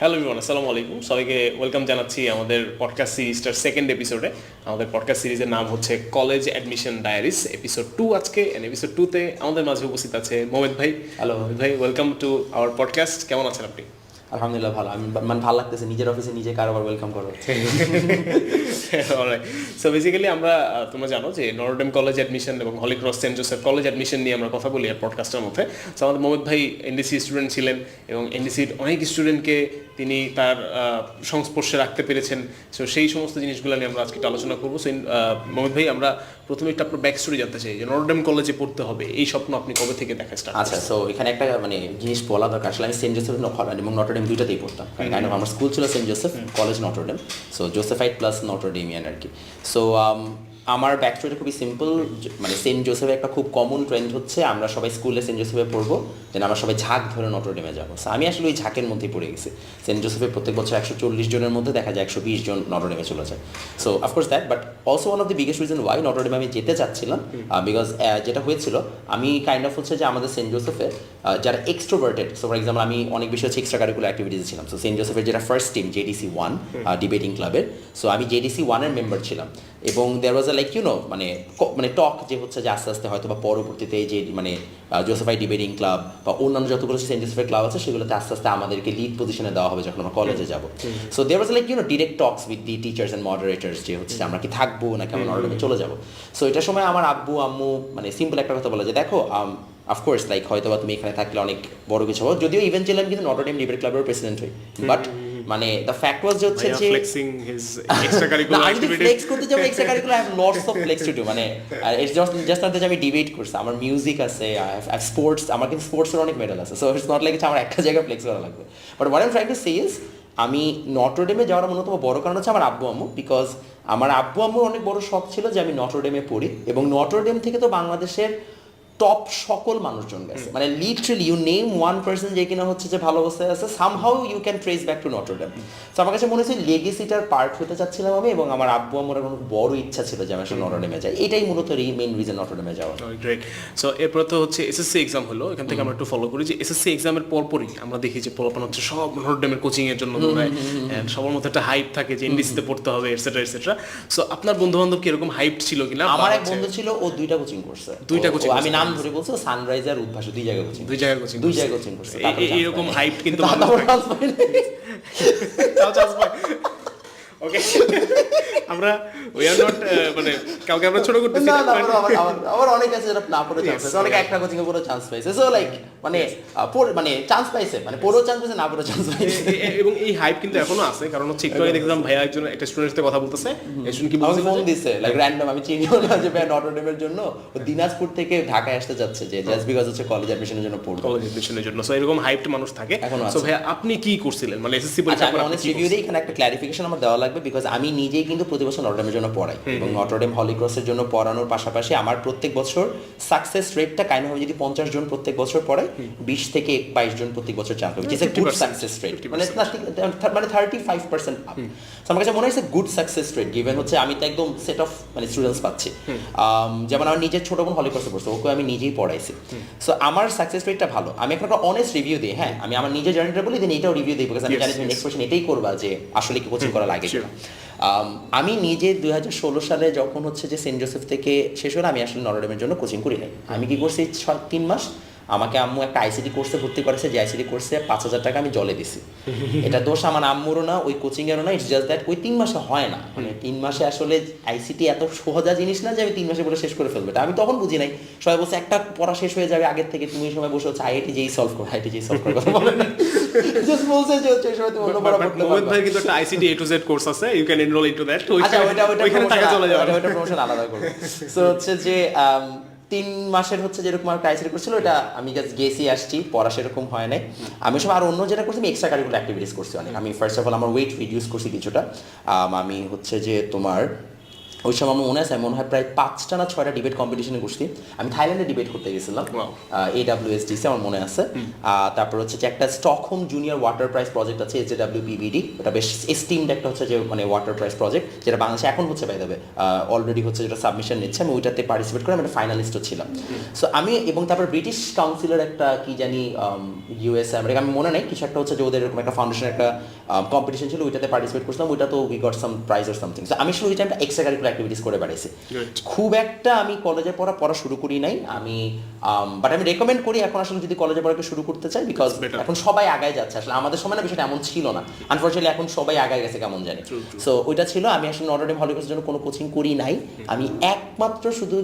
Hello Imran আসসালামু আলাইকুম সবাইকে ওয়েলকাম জানাচ্ছি আমাদের পডকাস্ট সিরিজটার সেকেন্ড এপিসোডে আমাদের পডকাস্ট সিরিজের নাম হচ্ছে college admission diaries episode two আজকে। এন্ড এপিসোড টুতে আমাদের মাঝে উপস্থিত আছে মোহাম্মদ ভাই। Hello. মোহাম্মদ ভাই ওয়েলকাম টু আওয়ার পডকাস্ট কেমন আছেন আপনি? আলহামদুলিল্লাহ ভালো। আমি মানে ভালো লাগতেছে। নিজের অফিসে নিজে কারোবার ওয়েলকাম করো। সো বেসিক্যালি আমরা তোমরা জানো যে নরডেম কলেজ অ্যাডমিশন এবং holy cross saint Joseph college admission নিয়ে আমরা কথা বলি আর পডকাস্টের মধ্যে। সো আমাদের মোহাম্মদ ভাই এনডিসি স্টুডেন্ট ছিলেন এবং এনডিসির অনেক স্টুডেন্টকে তিনি তার সংস্পর্শে রাখতে পেরেছেন। সো সেই সমস্ত জিনিসগুলো নিয়ে আমরা আজকে একটু আলোচনা করব। সো মোহাম্মদ ভাই আমরা প্রথমে একটা আপনার ব্যাক স্টোরি জানতে চাই যে নরডেম কলেজে পড়তে হবে। এই স্বপ্ন আপনি কবে থেকে দেখা স্টার্ট আচ্ছা সো এখানে একটা মানে জিনিস বলা দরকার। আসলে আমি সেন্ট জোসেফ এবং নটরডেম দুইটাতেই পড়তাম। কারণ আমার স্কুল ছিল saint Joseph college Notre Dame so Josephite plus Notre Damian আর কি। সো আমার ব্যাক স্টোরিটা খুবই সিম্পল মানে সেন্ট জোসেফে একটা খুব কমন ট্রেন্ড হচ্ছে আমরা সবাই স্কুলে সেন্ট জোসেফে পড়ব দেন আমরা সবাই ঝাঁক ধরে নটরডেমে যাব। সো আমি আসলে ওই ঝাঁকের মধ্যেই পড়ে গেছি। সেন্ট জোসেফে প্রত্যেক বছর একশো চল্লিশ জনের মধ্যে দেখা যায় একশো বিশ জন নটরডেমে চলে যায়। So of course that but also one of the biggest reason why নটরডেমে আমি যেতে চাচ্ছিলাম বিকজ যেটা হয়েছিল আমি কাইন্ড অফ হচ্ছে যে আমাদের সেন্ট জোসেফে যারা এক্সট্রোভার্টেড সো ফর এক্সাম্পল আমি অনেক বেশি হচ্ছে এক্সট্রা কারিকুলার অ্যাক্টিভিটিস ছিলাম। সো সেন্ট জোসেফের যেটা first team JDC one debating ক্লাবের সো আমি জেডিসি ওয়ানের মেম্বার ছিলাম। এবং there was a like you know মানে মানে টক যে হচ্ছে যে আস্তে আস্তে হয়তো বা পরবর্তীতে যে মানে জোসেফাই ডিবেটিং ক্লাব বা অন্যান্য যতগুলো সেন্ট জোসেফের ক্লাব আছে সেগুলোতে আস্তে আস্তে আমাদেরকে লিড পজিশনে দেওয়া হবে যখন আমরা কলেজে যাব। So there was like you know direct talks with the teachers and moderators যে হচ্ছে আমরা কি থাকব নাকি আমরা নর্ডমে চলে যাব। সো এটার সময় আমার আব্বু আম্মু মানে সিম্পল একটা কথা বলে যে দেখো অফকোর্স লাইক হয়তো বা তুমি এখানে থাকলে অনেক বড় কিছু হবে। যদিও ইভেন্চুয়ালি আমি কিন্তু নটরডেম ডিবেট ক্লাবের প্রেসিডেন্ট হই। বাট মানে দ্য ফ্যাক্ট ওয়াজ হচ্ছে যে ফ্লেক্সিং হিজ এক্সট্রা কারিকুলার আমি ফ্লেক্স করতে যাব extra curricular I have lots of flex to do মানে ইটস জাস্ট জাস্ট নট আমি ডিবেট করছি আমার মিউজিক আছে আই হ্যাভ স্পোর্টস আমার কিন্তু স্পোর্টসের অনেক মেডেল আছে সো ইটস নট লাইক আমার একটা জায়গায় ফ্লেক্স করা লাগবে। But what I trying to say is আমি নটরডেমে যাওয়ার অন্যতম বড় কারণ হচ্ছে আমার আব্বু আম্মু বিকজ আমার আব্বু আম্মুর অনেক বড় শখ ছিল যে আমি নটরডেমে পড়ি এবং নটরডেম থেকে তো বাংলাদেশের টপ সকল মানুষজন গেছে। মানে literally you name one person যে কিনা হচ্ছে যে ভালো অবস্থায় আছে somehow you can trace back to Notre Dame তো আমার কাছে মনে হচ্ছে লেগেসিটার পার্ট হতে চাচ্ছিলাম আমি এবং আমার আব্বু আমার কোনো বড় ইচ্ছা ছিল যে আমি আসলে নটরডেমে যাই। এটাই মূলত মেইন রিজন নটরডেমে যাওয়ার গ্রেট সো এরপর তো হচ্ছে এসএসসি এক্সাম হলো এখান থেকে আমরা একটু ফলো করি যে এসএসসি এক্সামের পরপরই আমরা দেখি যে পোলাপান হচ্ছে সব নটরডেমের কোচিং এর জন্য দৌড়ায় সবার মধ্যে একটা হাইপ থাকে যে এনডিসিতে পড়তে হবে এটসেট্রা এটসেট্রা সো আপনার বন্ধু বান্ধব কি এরকম হাইপ ছিল কিনা? আমার এক বন্ধু ছিল ও দুইটা কোচিং করছে। দুইটা কোচিং আমি নাম ধরে বলছো সানরাইজ আর উদ্ভাস দুই জায়গায় কোচিং দুই জায়গায় কোচিং দুই জায়গায় কোচিং করছে, এরকম। হাইপ কিন্তু তাও চান্স পায় ওকে আমরা উই আর নট মানে কাউকে আমরা ছোট করতেছি না না আমার- অনেক আছে যারা না পড়ে চান্স পাইছে। অনেকে একটা কোচিং এ পুরো চান্স পাইছে। সো লাইক মানে মানে চান্স পাইছে। মানে পড়েও চান্স পাইছে না পড়েও চান্স পাইছে। এবং এই হাইপ কিন্তু এখনও আছে কারণ হচ্ছে একটু আগে দেখলাম ভাইয়া একজন একটা স্টুডেন্টের সাথে কথা বলতেছে। কি বলছিল ফোন দিছে লাইক র্যান্ডম আমি চিনিও না যে ভাই নটরডেমের জন্য। ও দিনাজপুর থেকে ঢাকায় আসতে যাচ্ছে যে জাস্ট বিকজ হচ্ছে কলেজ অ্যাডমিশনের জন্য পড়বে। কলেজ এডমিশনের জন্য। সো এরকম হাইপড মানুষ থাকে। সো। ভাইয়া আপনি কি করছিলেন? মানে এসএসসি আচ্ছা পরীক্ষা আমি পর আপনি অনেস্ট রিভিউ দিই এখানে একটা ক্লারিফিকেশন আমার দেওয়া লাগবে বিকজ আমি নিজেই কিন্তু প্রতি বছর নটরডেমের জন্য পড়াই এবং নটরডেম হলিক্রসের জন্য পড়ানোর পাশাপাশি আমার প্রত্যেক বছর সাকসেস রেটটা কাইন্ড হবে যদি পঞ্চাশ জন প্রত্যেক বছর পড়ায় বিশ থেকে বাইশ জন প্রত্যেক বছর চান্স হবে it's a good success rate মানে মানে থার্টি ফাইভ পার্সেন্ট আপ আমার কাছে মনে হয়েছে গুড সাকসেস রেট গিভেন হচ্ছে আমি তো একদম সেট অফ মানে স্টুডেন্টস পাচ্ছি। যেমন আমার নিজের ছোট বোন হলিক্রসে পড়ছে ওকে আমি নিজেই পড়াইছি। সো আমার সাকসেস রেটটা ভালো। আমি এখন একটা অনেস্ট রিভিউ দিই হ্যাঁ আমি আমার নিজের জার্নিটা বলি দেন এটাও রিভিউ দিই বিকজ আমি জানি তুমি নেক্সট কোয়েশ্চেন এটাই করবা যে আসলে কি কোচিং করা লাগে। কিনা Um, আমি নিজে দুই হাজার ষোলো সালে যখন হচ্ছে যে সেন্ট জোসেফ থেকে শেষ হলো আমি আসলে নরডেমের জন্য কোচিং করি নাই। আমি কি করছি তিন মাস আমাকে আম্মু একটা আইসিডি কোর্সে ভর্তি করেছে যে আইসিডি কোর্সে পাঁচ হাজার টাকা আমি জলে দিছি। এটা দোষ আমার আম্মুরও না ওই কোচিং এরও না ইটস জাস্ট দ্যাট ওই তিন মাসে হয় না। মানে তিন মাসে আসলে আইসিটি এত সোজা জিনিস না যে আমি তিন মাসে বলে শেষ করে ফেলব। এটা আমি তখন বুঝি নাই। সবাই বলছে একটা পড়া শেষ হয়ে যাবে আগের থেকে তুমি সময় বসে হচ্ছে আইআইটি যেই সলভ করো আইআইটি যেই সলভ করো জাস্ট বলছে যে সময় তুমি অন্য পড়া পড়তে মোহাম্মদ ভাই কিন্তু একটা ICD A to Z course আছে you can enrol into that ওইখানে টাকা চলে যাবে। ওইটা- প্রমোশন আলাদা করব। সো হচ্ছে যে তিন মাসের হচ্ছে যেরকম আমার ক্রাইসিস করছিল ওটা আমি জাস্ট গেছি আসছি পড়া সেরকম হয় নাই। আমি সব আর অন্য যেটা করছি আমি এক্সট্রা কারিকুলার অ্যাক্টিভিটিস করছি অনেক। আমি ফার্স্ট অফ অল আমার ওয়েট রিডিউস করছি কিছুটা। আমি হচ্ছে যে তোমার ওই সময় আমার মনে আছে আমি মনে হয় প্রায় পাঁচটা না ছয়টা ডিবেট কম্পিটিশনে করছি আমি থাইল্যান্ডে ডিবেট করতে গেছিলাম. এ ডাব্লিউ এস ডিসি আমার মনে আছে। তারপর হচ্ছে যে একটা Stockholm junior water prize project আছে এস ডাব্লিউ বিবিডি ওটা বেশ এস্টিমড একটা হচ্ছে যে মানে ওয়াটার প্রাইস প্রজেক্ট যেটা বাংলাদেশে এখন হচ্ছে পাই দেবে অলরেডি হচ্ছে যেটা সাবমিশন নিচ্ছে। আমি ওইটাতে পার্টিসিপেট করে আমি একটা ফাইনালিস্টও ছিলাম। সো আমি এবং তারপর ব্রিটিশ কাউন্সিলের একটা কি জানি ইউএস আমেরিকা আমি মনে নেই কিছু একটা হচ্ছে যে ওদের এরকম একটা ফাউন্ডেশন একটা কম্পিটিশন ছিল ওইটাতে পার্টিসিপেট করছিলাম ওইটা তো we got some prize or something so আমি শুধু ওই টাইমটা এক্সট্রা কারিকুলার অ্যাক্টিভিটিস করে বেড়াইছি। খুব একটা আমি কলেজে পড়া পড়া শুরু করি নাই। আমি বাট আমি রেকমেন্ড করি এখন আসলে যদি কলেজে পড়াকে শুরু করতে চাই বিকজ এখন সবাই আগায় যাচ্ছে। আসলে আমাদের সময় না বিষয়টা এমন ছিল না। আনফর্চুনেটলি এখন সবাই আগায় গেছে কেমন জানি. সো ওইটা ছিল। আমি আসলে নটরডেম হলিকসের জন্য কোনো কোচিং করি নাই। আমি একমাত্র শুধু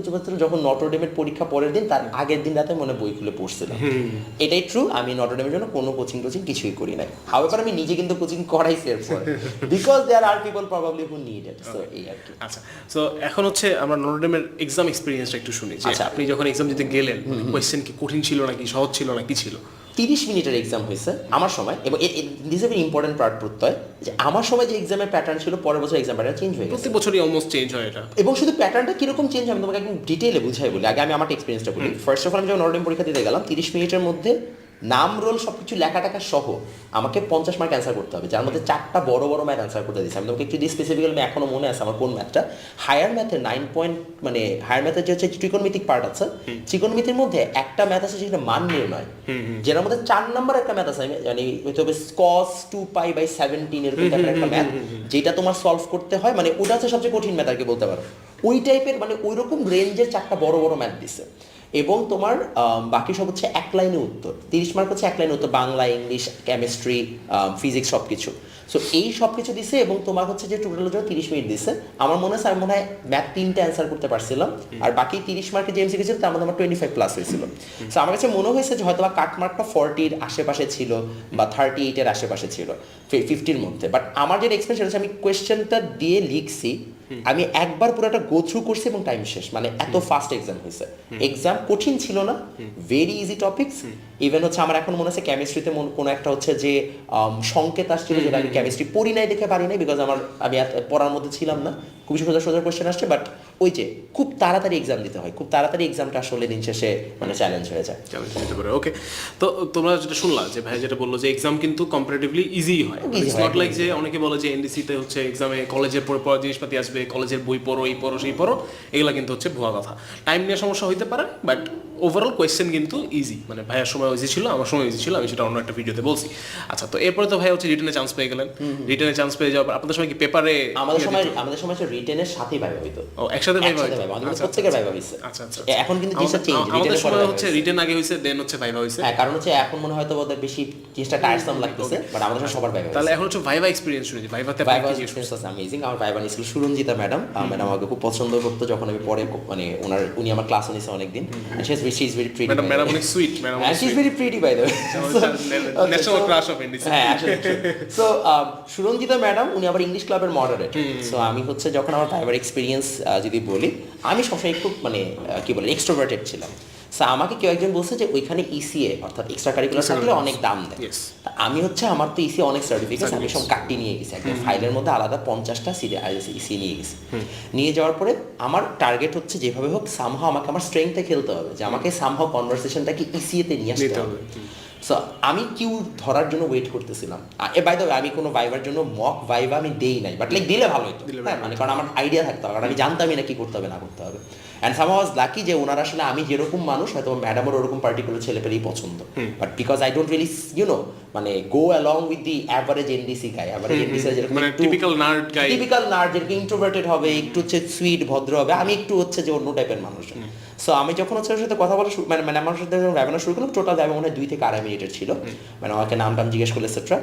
যখন নটরডেমের পরীক্ষা পরের দিন তার আগের দিন রাতে মনে বই খুলে পড়ছিলাম। এটাই ট্রু আমি নটরডেমের জন্য কোনো কোচিং টোচিং কিছুই করি নাই। হাওয়েভার আমি নিজে কিন্তু কোচিং করাইছি এরপর। Because there are people probably who need it so এই আর কি। আচ্ছা। তো এখন হচ্ছে আমরা নটরডেমের এক্সাম এক্সপিরিয়েন্সটা একটু শুনি যে আচ্ছা। আপনি যখন এক্সাম দিতে গেলেন কোয়েশ্চেন কি কঠিন ছিল নাকি সহজ ছিল না কি ছিল? তিরিশ মিনিটের এক্সাম হয়েছে আমার সময় এবং this A important part Pratyay যে আমার সময় যে এক্সামের প্যাটার্ন ছিল পরের বছর এক্সাম প্যাটার্ন চেঞ্জ হয়ে প্রত্যেক বছরই অলমোস্ট চেঞ্জ হয় এটা। এবং শুধু প্যাটার্নটা কীরকম চেঞ্জ আমি তোমাকে একদম ডিটেইলে বুঝাই বলি। আগে আমি আমার এক্সপিরিয়েন্সটা বলি। ফার্স্ট অফ অল আমি যখন নর্ডিম পরীক্ষা দিতে গেলাম তিরিশ মিনিটের মধ্যে নাম রোল সব কিছু লেখা টাকা সহ আমাকে পঞ্চাশ মার্ক অ্যান্সার করতে হবে যার মধ্যে চারটা বড় বড় ম্যাথ অ্যান্সার করতে দিয়েছি। আমি তোমাকে একটু স্পেসিফিক্যালি আমি এখনও মনে আছে আমার কোন ম্যাথটা হায়ার ম্যাথের নাইন পয়েন্ট মানে হায়ার ম্যাথের যে হচ্ছে ত্রিকোণমিতিক পার্ট আছে ত্রিকোণমিতির মধ্যে একটা ম্যাথ আছে যেটা মান নির্ণয় যেটার মধ্যে চার নাম্বার একটা ম্যাথ আছে আমি জানি হয়তো হবে cos two pi by seventeen এরকম এর একটা ম্যাথ যেটা তোমার সলভ করতে হয় মানে ওটা হচ্ছে সবচেয়ে কঠিন ম্যাথ আর কি বলতে পারো। ওই টাইপের মানে ওই রকম রেঞ্জের চারটা বড় বড় ম্যাথ দিছে। এবং তোমার বাকি সব হচ্ছে এক লাইনে উত্তর। তিরিশ মার্ক হচ্ছে এক লাইনে উত্তর বাংলা ইংলিশ কেমিস্ট্রি ফিজিক্স সব কিছু সো এই সব কিছু দিছে এবং তোমার হচ্ছে যে টোটাল জন্য তিরিশ মিনিট দিছে। আমার মনে হয় আমি মনে হয় ম্যাথ তিনটে অ্যান্সার করতে পারছিলাম। আর বাকি তিরিশ মার্কে যে এমসি ছিল তার মধ্যে আমার টোয়েন্টি ফাইভ প্লাস হয়েছিল সো আমার কাছে মনে হয়েছে যে হয়তো বা কাট মার্কটা ফর্টির আশেপাশে ছিল বা থার্টি এইটের আশেপাশে ছিল ফিফটির মধ্যে। বাট আমার যেটা এক্সপিরিয়েন্স হচ্ছে আমি কোয়েশ্চেনটা দিয়ে লিখছি। আমি একবার পুরোটা গো থ্রু করছি এবং টাইম শেষ। মানে এত ফাস্ট এক্সাম হয়েছে। এক্সাম কঠিন ছিল না। ভেরি ইজি টপিকস ইভেন হচ্ছে আমার এখন মনে আছে কেমিস্ট্রিতে কোনো একটা হচ্ছে যে সংকেত আসছিল যেটা আমি কেমিস্ট্রি পড়ি নাই দেখে পারি নাই বিকজ আমার আমি পড়ার মধ্যে ছিলাম না। খুবই সোজা সোজা কোয়েশ্চেন আসছে বাট ওই যে খুব তাড়াতাড়ি এক্সাম দিতে হয় খুব তাড়াতাড়ি এক্সামটা আসলে দিন শেষে মানে চ্যালেঞ্জ হয়ে যায়। চ্যালেঞ্জ হতে পারে ওকে তো তোমরা যেটা শুনলা যে ভাই যেটা বলল যে এক্সাম কিন্তু কম্পারেটিভলি ইজি হয়। ইটস নট লাইক যে অনেকে বলে যে এনডিসিতে হচ্ছে এক্সামে কলেজের পরে পড়া জিনিসপাতি আসবে কলেজের বই পড়ো এই পড়ো সেই পড়ো এগুলা কিন্তু হচ্ছে ভুয়া কথা। টাইম নিয়ে সমস্যা হইতে পারে বাট ওভারঅল কোয়েশ্চেন কিন্তু ইজি মানে ভাইয়ার সময় ইজি ছিল আমার সময় ইজি ছিল আমি সেটা অন্য একটা ভিডিওতে বলছি। আচ্ছা তো এরপরে তো ভাই হচ্ছে রিটার্নে চান্স পেয়ে গেলেন। রিটার্নে চান্স পেয়ে যাওয়ার পর আপনাদের সময় কি পেপারে আমাদের সময় আমাদের সময় হচ্ছে রিটেনের সাথেই ভাইবা হইতো। ও একসাথে ভাইবা একসাথে ভাইবা আমাদের প্রত্যেকের ভাইবা হইছে। আচ্ছা আচ্ছা এখন কিন্তু জিনিসটা চেঞ্জ আমাদের- সময় হচ্ছে রিটার্ন আগে হয়েছে দেন হচ্ছে ভাইবা হয়েছে হ্যাঁ কারণ হচ্ছে এখন মনে হয়তো ওদের বেশি জিনিসটা টায়ারসাম লাগতেছে বাট আমাদের সময় সবার ভাইবা তাহলে এখন হচ্ছে ভাইবা এক্সপিরিয়েন্স শুনেছি ভাইভাতে আপনি ভাইবা কি জিজ্ঞেস এক্সপিরিয়েন্স আছে অ্যামেজিং আমার ভাইবা নিয়েছিল সুরঞ্জিতা ম্যাডাম ম্যাডাম আমাকে খুব পছন্দ করতো যখন আমি পরে মানে ওনার উনি আমার ক্লাস নিয়েছে অনেকদিন। She is she is very pretty madam madam অনেক সুইট ম্যাডাম হ্যাঁ she is very pretty by the national crush of NDC হ্যাঁ সো সুরঞ্জিতা ম্যাডাম উনি আবার ইংলিশ ক্লাবের মডারেটর সো আমি হচ্ছে যখন আমার ভাইবার এক্সপিরিয়েন্স যদি বলি আমি সবসময় খুব মানে কি বলে এক্সট্রোভার্টেড ছিলাম। সো আমাকে কেউ একজন বলছে যে ওইখানে ইসিএ অর্থাৎ এক্সট্রা কারিকুলার থাকলে অনেক দাম দেয়। তা আমি হচ্ছে আমার তো ইসি অনেক সার্টিফিকেট আমি সব কাটি নিয়ে গেছি একদম। ফাইলের মধ্যে আলাদা পঞ্চাশটা ইসি নিয়ে গেছি। নিয়ে যাওয়ার পরে আমার টার্গেট হচ্ছে যেভাবে হোক সামহাও আমাকে আমার স্ট্রেংথে খেলতে হবে। যে আমাকে সামহাও কনভারসেশনটাকে ইসিএতে নিয়ে আসতে হবে। সো আমি কিউ ধরার জন্য ওয়েট করতেছিলাম। এ বাই দ্য আমি কোনো ভাইবার জন্য মক ভাইবা আমি দেই নাই বাট লাইক দিলে ভালো হতো হ্যাঁ মানে কারণ আমার আইডিয়া থাকতে হবে কারণ আমি জানতামই না কি করতে হবে না করতে হবে। অ্যান্ড সাম ওয়াজ লাকি যে ওনারা আসলে আমি যেরকম মানুষ হয়তো ম্যাডামের ওরকম পার্টিকুলার ছেলেপেলেই পছন্দ। But because I don't really you know মানে go along with the average NDC guy average NDC যেরকম মানে typical nerd guy typical nerd যেরকম ইন্ট্রোভার্টেড হবে একটু হচ্ছে সুইট ভদ্র হবে আমি একটু হচ্ছে যে অন্য টাইপের মানুষ। সো আমি যখন হচ্ছে ওর সাথে কথা বলা শুরু মানে মানে আমার সাথে যখন ব্যবহার শুরু করলাম টোটাল ব্যবহার মনে হয় দুই থেকে আড়াই মিনিটের ছিল। মানে আমাকে নাম টাম জিজ্ঞেস করলে এটসেট্রা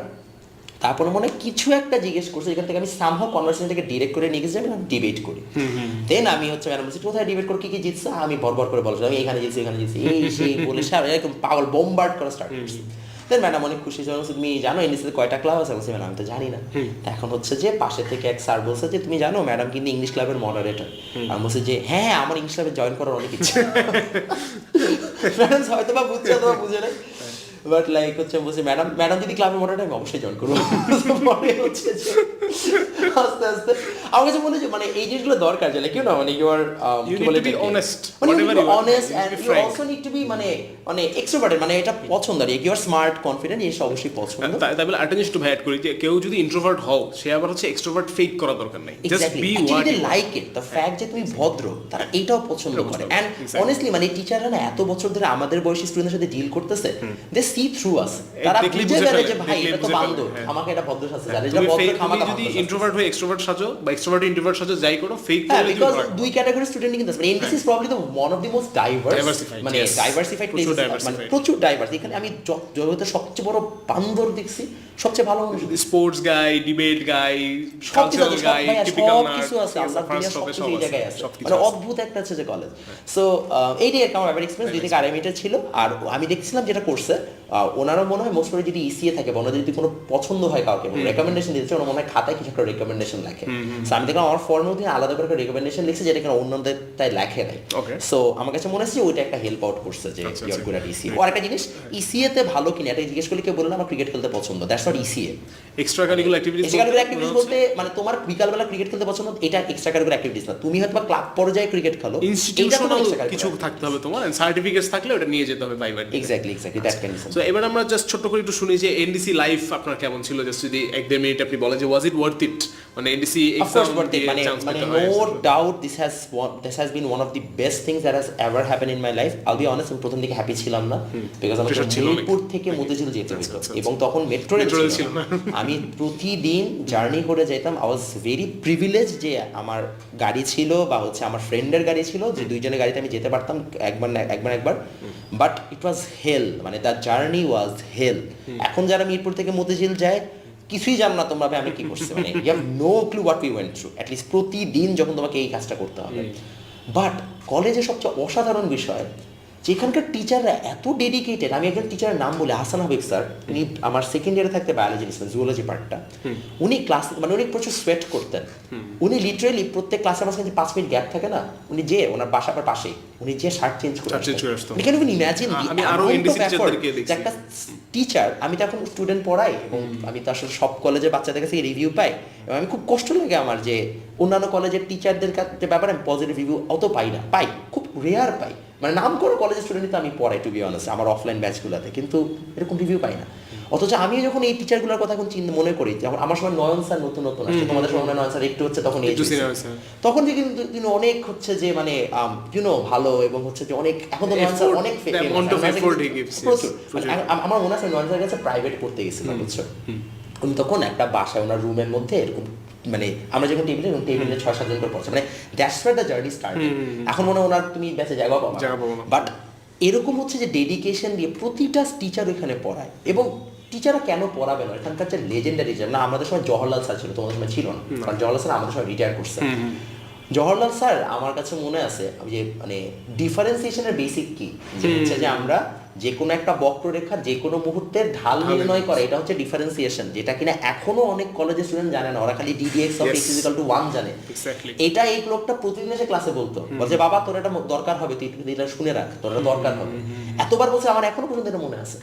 তারপরে মনে কিছু একটা জিজ্ঞেস করছে যেখান থেকে আমি সামহাও কনভারসেশনটাকে ডিরেক্ট করে নিয়ে গেছি আমি ডিবেট করি। দেন আমি হচ্ছে ম্যাডাম বলছি কোথায় ডিবেট করে? কি কি জিতছে? আমি বরবর করে বলছি আমি এখানে জিতছি এখানে জিতছি। এই সেই বলে সে এরকম পাগল বোমবার্ড করা স্টার্ট করছি। দেন ম্যাডাম অনেক খুশি ছিল তুমি জানো এনডিসিতে কয়টা ক্লাব আছে? বলছি ম্যাডাম তো জানি না। এখন হচ্ছে যে পাশে থেকে এক স্যার বলছে যে তুমি জানো ম্যাডাম কিন্তু ইংলিশ ক্লাবের মডারেটর আমি বলছে যে হ্যাঁ আমার ইংলিশ ক্লাবে জয়েন করার অনেক ইচ্ছা। হয়তো বা বুঝছে অথবা বুঝে নাই। বাট লাইক হচ্ছে বলছে ম্যাডাম ম্যাডাম যদি ক্লাবে আমি অবশ্যই জয়েন করব। পরে হচ্ছে আস্তে আস্তে আমার কাছে মনে হচ্ছে মানে এই জিনিসগুলো দরকার যে লাইক ইউ না মানে ইউ আর কি বলে honest, মানে you are, honest you need to and be you frank. also need to be মানে মানে মানে এটা পছন্দ আর ইউ আর স্মার্ট কনফিডেন্ট এই অবশ্যই পছন্দ। তাই বলে একটা জিনিস একটু করি যে কেউ যদি ইন্ট্রোভার্ট হও সে আবার হচ্ছে এক্সট্রোভার্ট ফেক করা দরকার নাই। Just be what they like it the fact যে তুমি ভদ্র তারা এইটাও পছন্দ করে। এন্ড অনেস্টলি মানে টিচাররা না এত বছর ধরে আমাদের বয়সী স্টুডেন্টের সাথে ডিল করতেছে। সি থ্রু তারা বুঝে গেলে যে ভাই এটা তো বান্দর হ্যাঁ। আমাকে এটা ভদ্র সাজতে জানে এটা ভদ্র যদি ইন্ট্রোভার্ট হয়ে এক্সট্রোভার্ট সাজো বা এক্সট্রোভার্ট ইন্ট্রোভার্ট সাজো যাই করো ফেক হ্যাঁ বিকজ দুই ক্যাটাগরি স্টুডেন্ট কিন্তু আছে। মানে NDC is probably the one of the most diverse মানে. ডাইভার্সিফাইড প্রচুর মানে প্রচুর ডাইভার্স এখানে আমি জগতের সবচেয়ে বড় বান্দর দেখছি সবচেয়ে ভালো মানুষ। Sports guy debate guy cultural সব গাই টিপিক্যাল আছে, আমরা দুনিয়ার সবকিছু এই জায়গায় আছে। মানে অদ্ভুত একটা হচ্ছে যে কলেজ সো এইটাই একটা আমার এক্সপিরিয়েন্স দুই থেকে আড়াই মিনিটের ছিল। আর আমি দেখছিলাম যেটা করছে আহ, ওনারও মনে হয় মোস্ট যদি ইসিএ থাকে বা ওনাদের যদি কোনো পছন্দ হয় কাউকে রেকমেন্ডেশন দিচ্ছে ওনার মনে হয় খাতায় কিছু একটা রেকমেন্ডেশন লেখে। সো আমি দেখলাম আমার ফর্মেও তিনি আলাদা করে একটা রেকমেন্ডেশন লিখছে যেটা কিনা অন্যদের তাই লেখে নাই। সো আমার কাছে মনে হচ্ছে ওইটা একটা হেল্প আউট করছে যে আচ্ছা, ইউর আচ্ছা। গুড অ্যাট ইসিএ আর একটা জিনিস ইসিএ তে ভালো কিনা এটা জিজ্ঞেস করলে কেউ বললেন আমার ক্রিকেট খেলতে পছন্দ। That's not ECA extra curricular activities extra curricular activities বলতে মানে তোমার বিকালবেলা ক্রিকেট খেলতে পছন্দ এটা এক্সট্রা কারিকুলার অ্যাক্টিভিটিস না। তুমি হয়তো ক্লাব পর্যায়ে ক্রিকেট খেলো ইনস্টিটিউশনাল কিছু থাকতে হবে তোমার সার্টিফিকেটস থাকলে ওটা নিয়ে যেতে হবে বাইবার exactly exactly that condition so এবার আমরা জাস্ট ছোট্ট করে একটু শুনি যে এনডিসি লাইফ আপনার কেমন ছিল? জাস্ট যদি এক দেড় মিনিট আপনি বলেন যে ওয়াজ ইট ওয়ার্থ ইট মানে এনডিসি the, মানে মানে doubt this has one, this has been one of the best things that has ever happened in my life. I'll be honest, আমি প্রথম দিকে হ্যাপি ছিলাম না বিকজ আমাকে অনেক। মিরপুর থেকে মতিঝিল যেতে আচ্ছা, হতো আচ্ছা, এবং তখন মেট্রো রেল ছিল। না। আমি প্রতিদিন জার্নি করে যেতাম আই ওয়াজ ভেরি প্রিভিলেজ যে আমার গাড়ি ছিল বা হচ্ছে আমার ফ্রেন্ডের গাড়ি ছিল যে দুইজনের গাড়িতে আমি যেতে পারতাম একবার না একবার একবার। বাট ইট ওয়াজ হেল মানে দ্য জার্নি ওয়াজ হেল। এখন যারা মিরপুর থেকে মতিঝিল যায় কিছুই জানো না তোমরা আমি কি করছি। মানে you have no clue what we went through at least প্রতিদিন যখন তোমাকে এই কাজটা করতে হবে। বাট কলেজে সবচেয়ে অসাধারণ বিষয় যেখানকার টিচাররা এত ডেডিকেটেড আমি একজন টিচারের নাম বলি হাসান হাবিব স্যার উনি আমার সেকেন্ড ইয়ারে থাকতে বায়োলজি নিয়েছিলেন জুওলজি পার্টটা উনি ক্লাস মানে উনি প্রচুর সোয়েট করতেন। উনি লিটারেলি প্রত্যেক ক্লাসের মাঝখানে যে পাঁচ মিনিট গ্যাপ থাকে না উনি যে ওনার বাসা আবার পাশেই উনি যে শার্ট চেঞ্জ করে করে ক্যান ইমাজিন দেখছি। একটা টিচার আমি তো এখন স্টুডেন্ট পড়াই এবং আমি তো আসলে সব কলেজের বাচ্চাদের কাছে রিভিউ পাই এবং আমি খুব কষ্ট লাগে আমার যে অন্যান্য কলেজের টিচারদের কাছে ব্যাপারে আমি পজিটিভ রিভিউ অত পাই না পাই খুব রেয়ার পাই। মানে নাম করো কলেজের স্টুডেন্ট তো আমি পড়াই টু বি অনেস্ট আমার অফলাইন ব্যাচগুলোতে কিন্তু এরকম রিভিউ পাই না। অথচ আমি যখন এই টিচারগুলোর কথা এখন চিন্তা মনে করি যেমন আমার সময় নয়ন স্যার নতুন নতুন আসছে তোমাদের সময় নয়ন স্যার একটু হচ্ছে তখন। তখন যে কিন্তু তিনি অনেক হচ্ছে যে মানে ইউনো ভালো এবং হচ্ছে যে অনেক এখন তো নয়ন স্যার অনেক স্যার আমার মনে আছে নয়ন স্যারের কাছে প্রাইভেট পড়তে গেছিলাম বুঝছ? উনি তখন একটা বাসায় ওনার রুমের মধ্যে এরকম মানে আমরা যখন টেবিলে এবং টেবিলে ছয় সাতজন করে পড়ছে। মানে that's where the journey start এখন মনে হয় ওনার তুমি বেঁচে জায়গা পাবো। বাট এরকম হচ্ছে যে ডেডিকেশন দিয়ে প্রতিটা টিচার ওইখানে পড়ায়। এবং টিচাররা কেন পড়াবে না? এখানকার যে লেজেন্ডারি টিচার না আমাদের সময় জওহরলাল স্যার ছিল তোমাদের সময় ছিল না। কারণ জওহরলাল স্যার আমাদের সময় রিটায়ার করছে। জওহরলাল স্যার আমার কাছে মনে আছে যে মানে ডিফারেন্সিয়েশনের বেসিক কি? যে হচ্ছে যে আমরা যে কোনো একটা বক্ররেখা যে কোনো মুহূর্তে ঢাল নির্ণয় করে এটা হচ্ছে ডিফারেন্সিয়েশন যেটা কিনা এখনও অনেক কলেজের স্টুডেন্ট জানে না ওরা খালি d dx of x is equal to one জানে. এটা এই লোকটা প্রতিদিন এসে ক্লাসে বলতো বলছে বাবা তোর এটা দরকার হবে তুই এটা শুনে রাখ তোর এটা দরকার হবে। এতবার বলছে আমার এখনও পর্যন্ত এটা মনে আছে।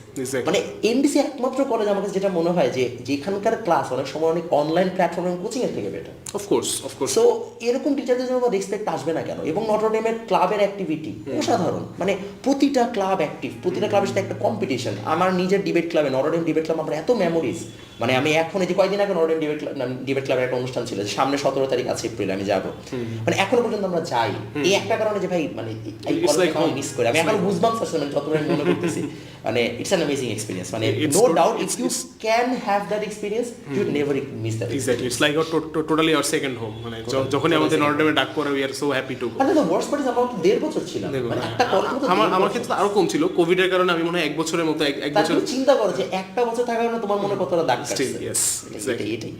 মানে এনডিসি একমাত্র কলেজ আমার কাছে যেটা মনে হয় যে যেখানকার ক্লাস অনেক সময় অনেক অনলাইন প্ল্যাটফর্ম এবং কোচিং এর থেকে বেটার অফকোর্স অফকোর্স সো এরকম টিচারদের জন্য রেসপেক্ট আসবে না কেন? এবং নটরডেমের ক্লাবের অ্যাক্টিভিটি অসাধারণ। মানে প্রতিটা ক্লাব অ্যাক্টিভ প্রতিটা ক্লাবের সাথে একটা কম্পিটিশন আমার নিজের ডিবেট ক্লাবে নরডেম ডিবেট ক্লাব আমার এত মেমোরিজ মানে আমি এখন এই যে কয়েকদিন আগে নটরডেম ডিবেট ডিবেট ক্লাবের একটা অনুষ্ঠান ছিল যে সামনে সতেরো তারিখ আছে এপ্রিল আমি যাব। মানে এখনও পর্যন্ত আমরা যাই। এই একটা কারণে যে ভাই মানে. মিস করে। আমি এখন বুঝবাম মানে যতবার মনে করতেছি। মানে ইটস অ্যান অ্যামেজিং এক্সপিরিয়েন্স মানে no doubt if you can have that experience you never miss that exactly it's like totally our second home মানে যখনই আমাদের নর্ডেমে ডাক পড়ে we are so happy to মানে দ্য ওয়ার্স্ট পার্ট ইজ তো দেড় বছর ছিল। মানে একটা আমার আমার ক্ষেত্রে আরও কম ছিল। কোভিড এর কারণে আমি মনে হয় এক বছরের মতো এক এক বছর চিন্তা করো যে একটা বছর থাকার কারণে তোমার মনে কতটা দাগ exactly. এটাই এটাই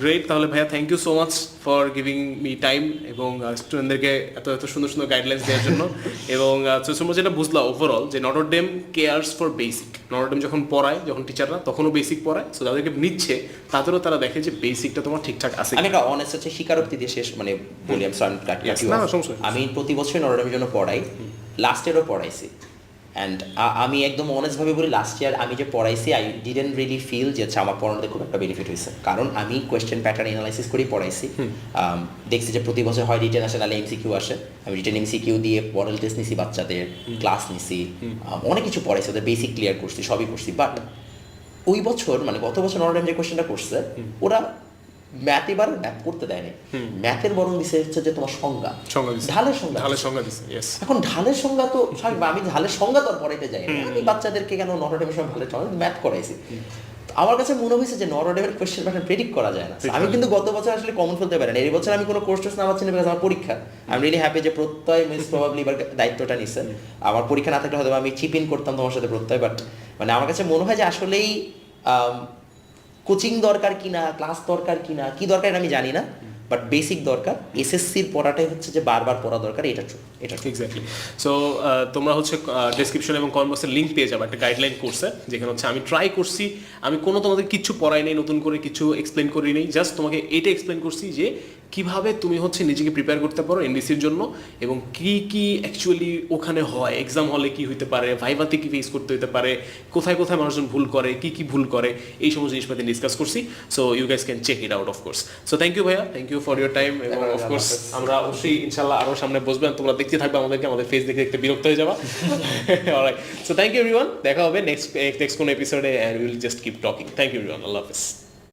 গ্রেট তাহলে ভাইয়া thank you so much for giving me time এবং স্টুডেন্টদেরকে এত এত সুন্দর সুন্দর গাইডলাইন্স দেওয়ার জন্য। এবং uh, যেটা বুঝলা ওভারঅল যে Notre Dame cares for basic Notre Dame যখন পড়ায় যখন টিচাররা তখনও বেসিক পড়ায়। সো যাদেরকে নিচ্ছে তাদেরও তারা দেখে যে বেসিকটা তোমার ঠিকঠাক আছে আমি একটা অনেস্ট হচ্ছে স্বীকারোক্তি দিয়ে শেষ মানে বলি আমি প্রতি বছরই নরডামের জন্য পড়াই। লাস্ট ইয়ারও পড়াইছি। অ্যান্ড আমি একদম অনেস্টভাবে বলি লাস্ট ইয়ার আমি যে পড়াইছি আই ডিডেন্ট রিয়েলি ফিল যে আমার পড়ানোতে খুব একটা বেনিফিট হয়েছে। কারণ আমি কোয়েশ্চেন প্যাটার্ন এনালাইসিস করেই পড়াইছি। দেখছি যে প্রতি বছর হয় রিটেন আসে নাহলে এমসিকিউ আসে। আমি রিটেন এমসিকিউ দিয়ে মডেল টেস্ট নিছি বাচ্চাদের ক্লাস নিছি। অনেক কিছু পড়াইছি ওদের বেসিক ক্লিয়ার করছি সবই করছি। বাট ওই বছর মানে গত বছর নরডেম যে কোয়েশ্চেনটা করছে ওরা ম্যাথ এবার ম্যাথ করতে দেয়নি। ম্যাথের বরং দিছে হচ্ছে যে তোমার সংজ্ঞা। ঢালের সংজ্ঞা। ঢালের সংজ্ঞা দিছে এখন ঢালের সংজ্ঞা তো আমি ঢালের সংজ্ঞা তো আর পড়াইতে যাই। আমি বাচ্চাদেরকে কেন সময় ভালো চলে ম্যাথ করাইছি আমার কাছে মনে হয়েছে যে নরডেমের কোয়েশ্চেন প্যাটার্ন প্রেডিক্ট করা যায় না। আমি কিন্তু গত বছর আসলে কমন ফেলতে পারি না এই বছর আমি কোনো কোর্স টোর্স না পাচ্ছি না because আমার পরীক্ষা। আমি রিলি হ্যাপি যে প্রত্যয় মিস প্রবাবলি এবার দায়িত্বটা নিচ্ছে আমার পরীক্ষা না থাকলে হয়তো আমি চিপ ইন করতাম তোমার সাথে প্রত্যয় বাট মানে আমার কাছে মনে হয় যে আসলেই কোচিং দরকার কিনা ক্লাস দরকার কিনা কি দরকার আমি জানি না। বাট বেসিক দরকার এসএসসির পড়াটাই হচ্ছে যে বারবার পড়া দরকার, এটা ট্রু এটা। এক্স্যাক্টলি সো তোমরা হচ্ছে ডেসক্রিপশন এবং কনভার্সের লিঙ্ক পেয়ে যাবে একটা গাইডলাইন কোর্সে যেখানে হচ্ছে আমি ট্রাই করছি, আমি কোনো তোমাদের কিছু পড়াই নেই, নতুন করে কিছু এক্সপ্লেন করি নেই জাস্ট তোমাকে এটা এক্সপ্লেন করছি যে কীভাবে তুমি হচ্ছে নিজেকে প্রিপেয়ার করতে পারো এনডিসির জন্য এবং কি কি অ্যাকচুয়ালি ওখানে হয় এক্সাম হলে কি হইতে পারে ভাইভাতে কি ফেস করতে হতে পারে, কোথায় কোথায় মানুষজন ভুল করে, কি কি ভুল করে, এই সমস্ত জিনিসপাতি ডিসকাস করছি। So you guys can check it out of course so thank you ভাইয়া thank you for your time এবং অফকোর্স আমরা অবশ্যই ইনশাল্লাহ আরও সামনে বসবেন তোমরা দেখতে থাকবে আমাদেরকে আমাদের ফেস দেখে দেখতে বিরক্ত হয়ে যাবা। Alright so thank you everyone দেখা হবে নেক্সট নেক্সট কোন এপিসোডে and will just keep talking thank you everyone আল্লাহ হাফেজ।